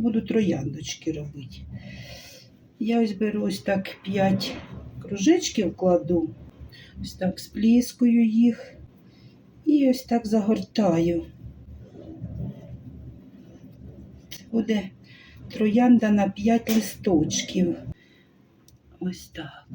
Буду трояндочки робити. Я ось беру ось так 5 кружечків кладу, ось так спліскую їх і ось так загортаю. Буде троянда на 5 листочків. Ось так.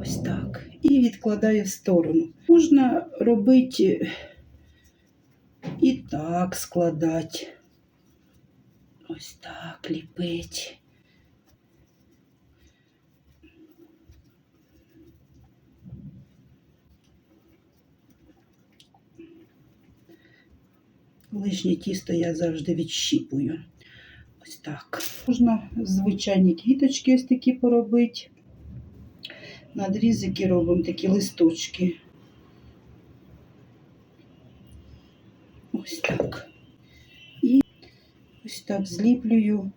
Ось так. І відкладаю в сторону. Можна робити і так складати. Ось так ліпить. Лишнє тісто я завжди відщіпую. Ось так. Можна звичайні квіточки ось такі поробити. Надрізики робимо такі листочки. Ось так. І ось так зліплюю.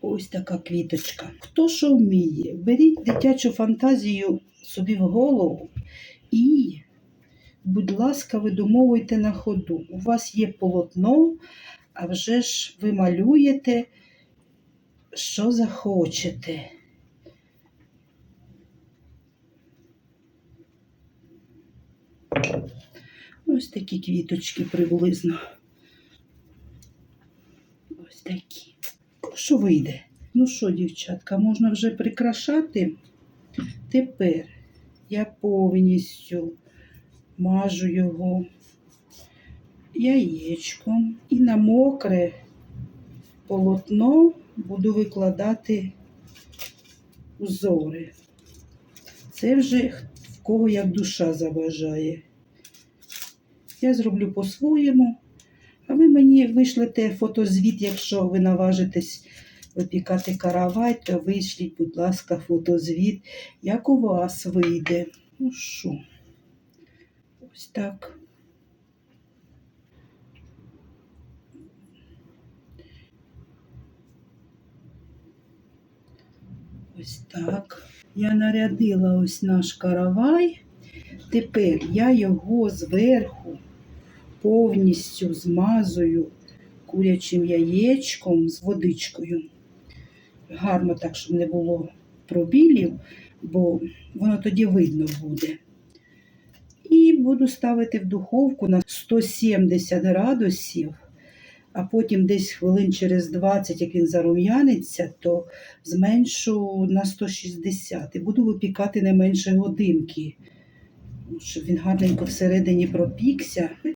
Ось така квіточка. Хто що вміє, беріть дитячу фантазію собі в голову і, будь ласка, видумовуйте на ходу. У вас є полотно, а вже ж ви малюєте, що захочете. Ось такі квіточки приблизно. Ось такі. Що вийде? Ну що, дівчатка, можна вже прикрашати. Тепер я повністю мажу його яєчком і на мокре полотно буду викладати узори. Це вже в кого як душа заважає. Я зроблю по-своєму, а ви мені вишлете фотозвіт, якщо ви наважитесь випікати каравай, то вишліть, будь ласка, фотозвіт, як у вас вийде. Ну що, ось так. Ось так. Я нарядила ось наш каравай. Тепер я його зверху повністю змазую курячим яєчком з водичкою. Гарно так, щоб не було пробілів, бо воно тоді видно буде. І буду ставити в духовку на 170 градусів, а потім десь хвилин через 20, як він зарум'яниться, то зменшу на 160 і буду випікати не менше годинки, щоб він гарненько всередині пропікся.